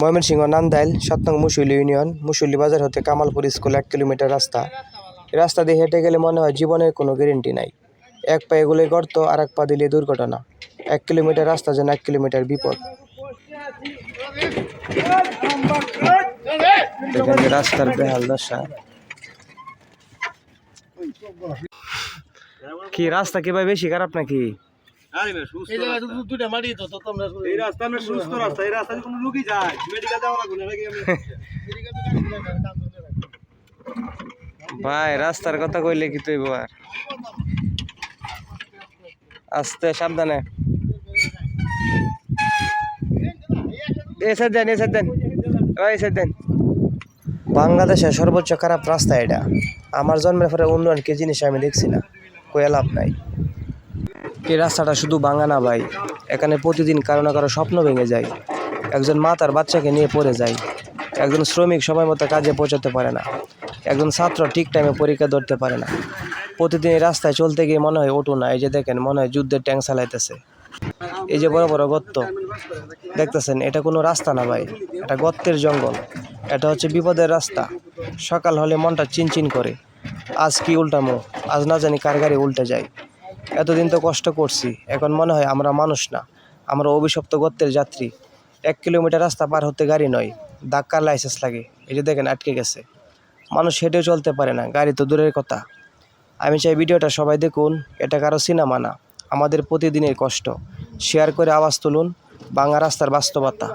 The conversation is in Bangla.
ময়মনসিংহ নান্দাইল সাত নং মুসুলি ইউনিয়ন মুসুলি বাজার হতে কামালপুর স্কুল এক কিলোমিটার রাস্তা। রাস্তা দিয়ে হেঁটে গেলে মনে হয় জীবনের কোনো গ্যারেন্টি নাই। এক পা এগুলো গর্ত আর এক পা দিলে দুর্ঘটনা। এক কিলোমিটার রাস্তা যেন এক কিলোমিটার বিপদ। রাস্তার বেহাল দশা। কি, রাস্তা কি ভাই বেশি খারাপ নাকি? এই জায়গায় শুধু দুইটা মাটি তো তো তোমরা এই রাস্তা আমরা সুস্থ রাস্তা এই রাস্তায় কোনো লোকই যায় মেডিকেল যাওয়া লাগবে না নাকি আমি ভাই রাস্তার কথা কইলে কি তুই আর? আস্তে সাবধানে। এসে দেন এসে দেন। এসে দেন। বাংলাদেশের সর্বোচ্চ খারাপ রাস্তা এটা। আমার জন্মের পরে উন্নয়ন কি জিনিস আমি দেখছি না কয়ে লাভ নাই। এই রাস্তাটা শুধু ভাঙা না ভাই। এখানে প্রতিদিন কারও না কারও স্বপ্ন ভেঙে যায়। একজন মা তার বাচ্চাকে নিয়ে পড়ে যায়। একজন শ্রমিক সময় মতো কাজে পৌঁছাতে পারে না। একজন ছাত্র ঠিক টাইমে পরীক্ষা ধরতে পারে না। প্রতিদিন এই রাস্তায় চলতে গিয়ে মনে হয় ওঠো না। এই যে দেখেন, মনে হয় যুদ্ধের ট্যাঙ্ক চালাইতেছে। এই যে বড় বড় গর্ত। দেখতেছেন, এটা কোনো রাস্তা না ভাই। এটা গর্তের জঙ্গল। এটা হচ্ছে বিপদের রাস্তা। সকাল হলে মনটা চিনচিন করে। আজ কি উল্টামো? আজ না জানি কার গাড়ি উল্টে যায়। এতদিন তো কষ্ট করছি। এখন মনে হয় আমরা মানুষ না। আমরা অভিশপ্ত গর্তের যাত্রী। এক কিলোমিটার রাস্তা পার হতে গাড়ি নয়। ধাক্কার লাইসেন্স লাগে। এই যে দেখেন, আটকে গেছে। মানুষ হেঁটেও চলতে পারে না। গাড়ি তো দূরের কথা। আমি চাই ভিডিওটা সবাই দেখুন। এটা কারও সিনেমা না। আমাদের প্রতিদিনের কষ্ট। শেয়ার করে আওয়াজ তুলুন। বাংলা রাস্তার বাস্তবতা।